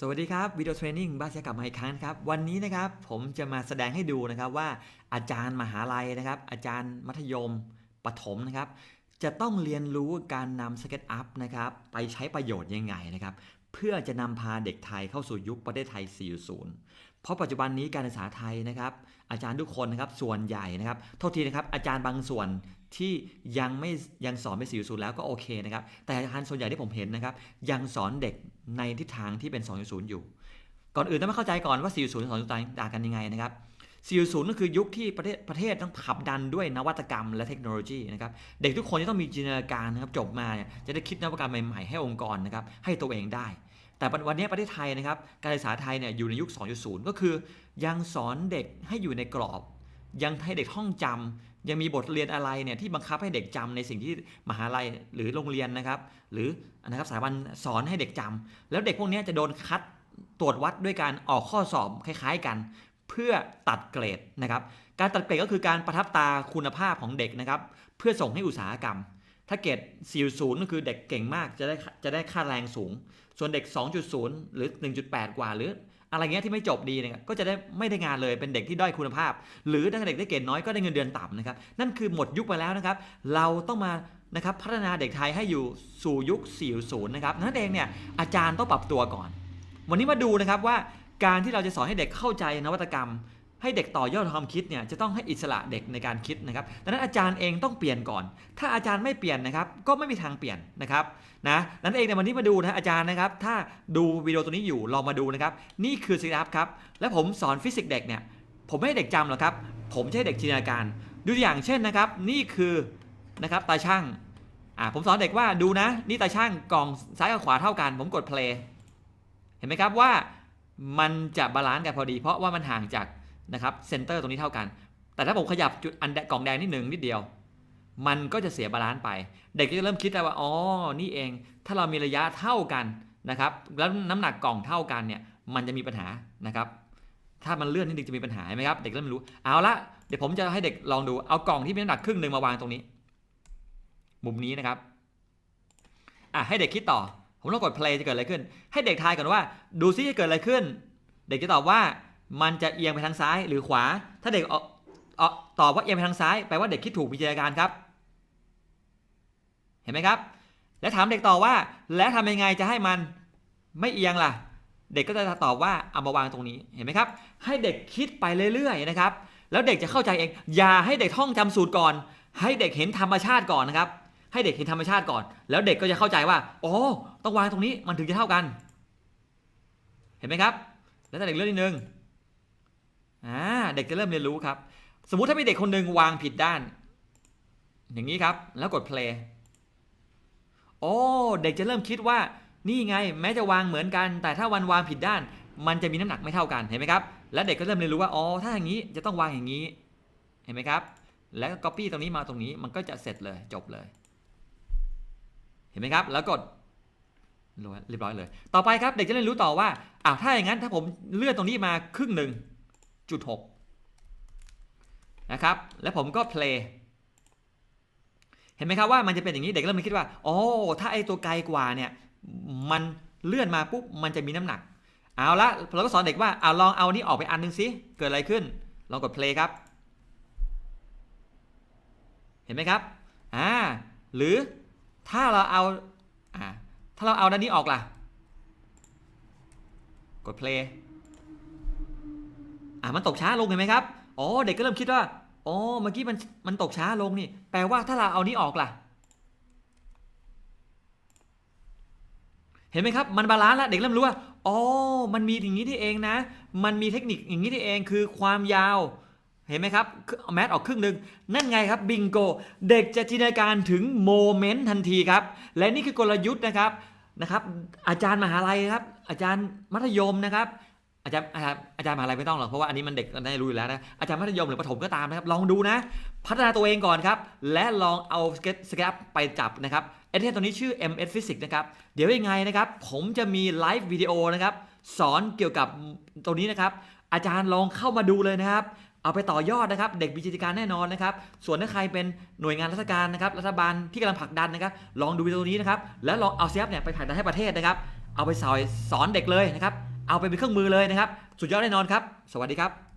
สวัสดีครับวิดีโอเทรนนิ่งบ้านเสียกลับมาอีกครั้งครับ วันนี้นะครับผมจะมาแสดงให้ดูนะครับว่าอาจารย์มหาลัยนะครับ อาจารย์มัธยมประถมนะครับ จะต้องเรียนรู้การนำสเก็ตอัพนะครับไปใช้ประโยชน์ยังไงนะครับ เพื่อจะนำพาเด็กไทยเข้าสู่ยุคประเทศไทย 4.0 เพราะปัจจุบันนี้การศึกษาไทยนะครับ อาจารย์ทุกคนนะครับส่วนใหญ่นะครับโทษทีนะครับอาจารย์บางส่วนที่ยังไม่ยังสอนไม่4.0แล้วก็โอเคนะครับ แต่อาจารย์ส่วนใหญ่ที่ผมเห็นนะครับ ยังสอนเด็กในทิศทางที่เป็น2.0อยู่ ก่อนอื่นต้องมาเข้าใจก่อนว่า4.0กับ2.0ต่างกันยังไงนะครับ4.0ก็คือยุคที่ประเทศประเทศต้องขับดันด้วยนวัตกรรมและเทคโนโลยีนะครับเด็กทุกคนจะต้องมีจินตนาการนะครับจบมาเนี่ยจะได้คิดนวัตกรรมใหม่ๆให้องค์กรนะครับให้ตัวเองได้ แต่วันนี้ประเทศไทยนะครับ การศึกษาไทยเนี่ยอยู่ในยุค 2.0 ก็คือ ยังสอนเด็กให้อยู่ในกรอบ ยังให้เด็กท่องจำยังมีบทเรียนอะไรเนี่ยที่บังคับให้เด็กจำในสิ่งที่มหาลัยหรือโรงเรียนนะครับ หรือนะครับสถาบันสอนให้เด็กจำแล้วเด็กพวกนี้จะโดนคัดตรวจวัดด้วยการออกข้อสอบคล้าย ๆกัน เพื่อตัดเกรดนะครับ การตัดเกรดก็คือการประทับตาคุณภาพของเด็กนะครับ เพื่อส่งให้อุตสาหกรรม ถ้าเกรด4.0ก็คือเด็กเก่งมากจะได้จะได้ค่าแรงสูง ส่วนเด็ก 2.0 หรือ 1.8 กว่าหรืออะไรเงี้ยที่ไม่จบดีเนี่ยก็จะได้ไม่ได้งานเลยเป็นเด็กที่ด้อยคุณภาพ หรือถ้าเด็กได้เกรดน้อยก็ได้เงินเดือนต่ำนะครับนั่นคือหมดยุคไปแล้วนะครับ เราต้องมานะครับพัฒนาเด็กไทยให้อยู่สู่ยุค 4.0 นะครับนั่นเองเนี่ยอาจารย์ต้องปรับตัวก่อน วันนี้มาดูนะครับว่าการที่เราจะสอนให้เด็กเข้าใจนวัตกรรม ให้เด็กต่อยอดความคิดเนี่ยจะต้องให้อิสระเด็กในการคิดนะครับดังนั้นอาจารย์เองต้องเปลี่ยนก่อน ถ้าอาจารย์ไม่เปลี่ยนนะครับก็ไม่มีทางเปลี่ยนนะครับนะนั้นเองในวันนี้มาดูนะอาจารย์นะครับ ถ้าดูวิดีโอตัวนี้อยู่ลองมาดูนะครับ นี่คือซีรับครับ และผมสอนฟิสิกส์เด็กเนี่ยผมไม่ให้เด็กจำหรอกครับ ผมให้เด็กจินตนาการ ดูอย่างเช่นนะครับ นี่คือนะครับตาช่างอ่าผมสอนเด็กว่าดูนะ นี่ตาช่างกล่องซ้ายกับขวาเท่ากัน ผมกด play เห็นไหมครับว่ามันจะบาลานซ์กันพอดี เพราะว่ามันห่างจาก นะครับเซนเตอร์ตรงนี้เท่ากัน แต่ถ้าผมขยับจุดอันแดกล่องแดงนิดหนึ่งนิดเดียว มันก็จะเสียบาลานซ์ไป เด็กก็จะเริ่มคิดแล้วว่าอ๋อนี่เอง ถ้าเรามีระยะเท่ากันนะครับแล้วน้ำหนักกล่องเท่ากันเนี่ยมันจะมีปัญหานะครับถ้ามันเลื่อนนิดนึงจะมีปัญหาไหมครับเด็กเริ่มรู้เอาละเดี๋ยวผมจะให้เด็กลองดูเอากล่องที่มีน้ำหนักครึ่งหนึ่งมาวางตรงนี้ มุมนี้นะครับอะให้เด็กคิดต่อ ผมต้องกด play จะเกิดอะไรขึ้น ให้เด็กทายก่อนว่า ดูซิจะเกิดอะไรขึ้น เด็กจะตอบว่า มันจะเอียงไปทางซ้ายหรือขวา ถ้าเด็กเออตอบว่าเอียงไปทางซ้ายแปลว่าเด็กคิดถูกวิจารการครับ เห็นไหมครับ และถามเด็กต่อว่า แล้วทำยังไงจะให้มันไม่เอียงล่ะ เด็กก็จะตอบว่าเอามาวางตรงนี้เห็นไหมครับ ให้เด็กคิดไปเรื่อยๆนะครับ แล้วเด็กจะเข้าใจเอง อย่าให้เด็กท่องจำสูตรก่อน ให้เด็กเห็นธรรมชาติก่อนนะครับ ให้เด็กเห็นธรรมชาติก่อน แล้วเด็กก็จะเข้าใจว่าอ๋อต้องวางตรงนี้มันถึงจะเท่ากัน เห็นไหมครับ แล้วถ้าเด็กเลื่อนนิดนึง อ่าเด็กจะเริ่มเรียนรู้ครับ สมมุติถ้ามีเด็กคนหนึ่งวางผิดด้าน อย่างนี้ครับ แล้วกด play โอ้เด็กจะเริ่มคิดว่านี่ไง แม้จะวางเหมือนกัน แต่ถ้าวันวางผิดด้าน มันจะมีน้ำหนักไม่เท่ากันเห็นไหมครับ แล้วเด็กก็เริ่มเรียนรู้ว่าอ๋อถ้าอย่างนี้จะต้องวางอย่างนี้ เห็นไหมครับ แล้วก็ copy ตรงนี้มาตรงนี้มันก็จะเสร็จเลยจบเลย เห็นไหมครับ แล้วกดเรียบร้อยเลย ต่อไปครับเด็กจะเรียนรู้ต่อว่าอ้าวถ้าอย่างนั้นถ้าผมเลื่อนตรงนี้มาครึ่งหนึ่ง จุดหกนะครับ แล้วผมก็ play เห็นไหมครับว่ามันจะเป็นอย่างนี้เด็กเริ่มคิดว่าโอ๋อถ้าไอ้ตัวไกลกว่าเนี่ยมันเลื่อนมาปุ๊บมันจะมีน้ำหนัก เอาละเราก็สอนเด็กว่าเอาลองเอานี้ออกไปอันหนึงสิเกิดอะไรขึ้น ลองกด play ครับ เห็นไหมครับอ่าหรือถ้าเราเอาอ่าถ้าเราเอาด้านนี้ออกล่ะ กด play อ่ามันตกช้าลงเห็นไหมครับอ๋อเด็กก็เริ่มคิดว่าอ๋อเมื่อกี้มันมันตกช้าลงนี่ แปลว่าถ้าเราเอานี้ออกล่ะ เห็นไหมครับ มันบาลานซ์แล้วเด็กเริ่มรู้ว่าอ๋อมันมีอย่างนี้ที่เองนะ มันมีเทคนิคอย่างนี้ที่เองคือความยาวเห็นไหมครับแมสออกครึ่งหนึ่งนั่นไงครับบิงโก เด็กจะจินตนาการถึงโมเมนต์ทันทีครับ และนี่คือกลยุทธ์นะครับนะครับ อาจารย์มหาลัยครับ อาจารย์มัธยมนะครับ อาจารย์อาจารย์อาจารย์มหาลัยไม่ต้องหรอกเพราะว่าอันนี้มันเด็กได้รู้อยู่แล้วนะอาจารย์มัธยมหรือประถมก็ตามนะครับ ลองดูนะ พัฒนาตัวเองก่อนครับ และลองเอาสเก็ตสเก็ตไปจับนะครับเอเทนตัวนี้ชื่อ MS Physics นะครับ เดี๋ยวยังไงนะครับ ผมจะมีไลฟ์วิดีโอนะครับ สอนเกี่ยวกับตัวนี้นะครับ อาจารย์ลองเข้ามาดูเลยนะครับ เอาไปต่อยอดนะครับ เด็กมีจิตวิการแน่นอนนะครับ ส่วนถ้าใครเป็นหน่วยงานราชการนะครับ รัฐบาลที่กำลังผลักดันนะครับ ลองดูวิดีโอนี้นะครับ แล้วลองเอาเซฟเนี่ยไปผลักดันให้ประเทศนะครับ เอาไปสอนเด็กเลยนะครับ เอาไปเป็นเครื่องมือเลยนะครับ สุดยอดแน่นอนครับ สวัสดีครับ